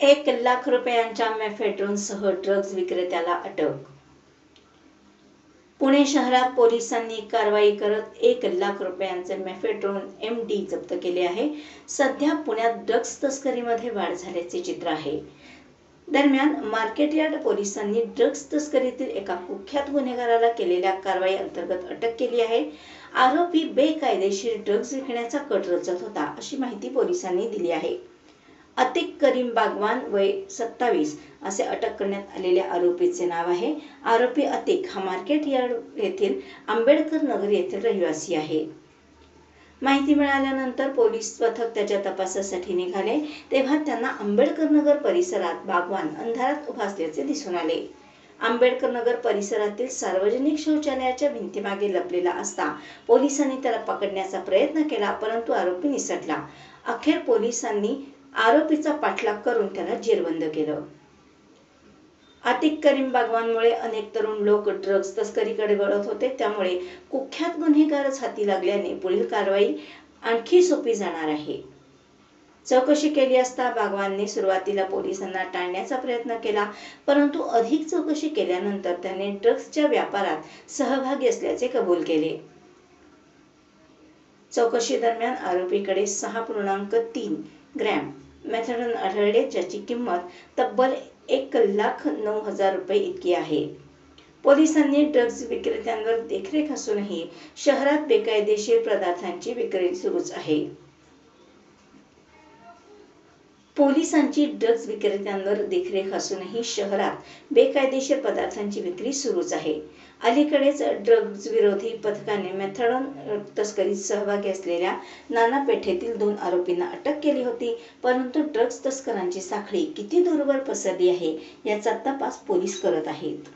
एक लाख रुपयांच्या मेफेड्रोनसह ड्रग्ज विक्रेत्याला अटक. पुणे शहरात पोलिसांनी कारवाई करत एक लाख रुपयांचे मेफेट्रोन एम डी जप्त केले आहे. सध्या पुण्यात ड्रग्ज तस्करीमध्ये वाढ झाल्याचे चित्र आहे. दरम्यान मार्केट यार्ड पोलिसांनी ड्रग्ज तस्करीतील एका कुख्यात गुन्हेगाराला केलेल्या कारवाई अंतर्गत अटक केली आहे. आरोपी बेकायदेशीर ड्रग्ज विकण्याचा कट रचत होता अशी माहिती पोलिसांनी दिली आहे. अतिक करीम बागवान वय सत्तावीस असे अटक करण्यात आलेल्या आरोपीचे नाव आहे. आरोपी अतिक हा मार्केट यार्ड येथील आंबेडकर नगर येथील रहिवासी आहे. माहिती मिळाल्यानंतर पोलीस पथक त्याच्या तपासासाठी निघाले. तेव्हा त्यांना आंबेडकर नगर परिसरात बागवान अंधारात उभा असल्याचे दिसून आले. आंबेडकर नगर परिसरातील सार्वजनिक शौचालयाच्या भिंतीमागे लपलेला असता पोलिसांनी त्याला पकडण्याचा प्रयत्न केला परंतु आरोपी निसटला. अखेर पोलिसांनी आरोपीचा पाठलाग करून त्याला जेरबंद केलं. आतिक करीम बागवानमुळे अनेक तरुण लोक ड्रग्ज तस्करीकडे वळत होते. त्यामुळे कुख्यात गुन्हेगारच हाती लागल्याने पुढील कारवाई आणखी सोपी जाणार आहे. चौकशी केली असता बागवानने सुरुवातीला पोलिसांना टाळण्याचा प्रयत्न केला परंतु अधिक चौकशी केल्यानंतर त्याने ड्रग्जच्या व्यापारात सहभागी असल्याचे कबूल केले. चौकशी दरम्यान आरोपीकडे सहा पूर्णांक तीन ग्रॅम. मेथॅडॉन आढळले ज्याची किंमत तब्बल एक लाख नऊ हजार रुपये इतकी आहे. पोलिसांनी ड्रग्ज विक्रेत्यांवर देखरेख असूनही शहरात बेकायदेशीर पदार्थांची विक्री सुरूच आहे. पोलिसांची ड्रग्ज विक्रेत्यांवर देखरेख असूनही शहरात बेकायदेशीर पदार्थांची विक्री सुरूच आहे. अलीकडेच ड्रग्ज विरोधी पथकाने मेथडॉन तस्करीत सहभागी असलेल्या नाना पेठेतील दोन आरोपींना अटक केली होती परंतु ड्रग्ज तस्करांची साखळी किती दूरवर पसरली आहे याचा तपास पोलीस करत आहेत.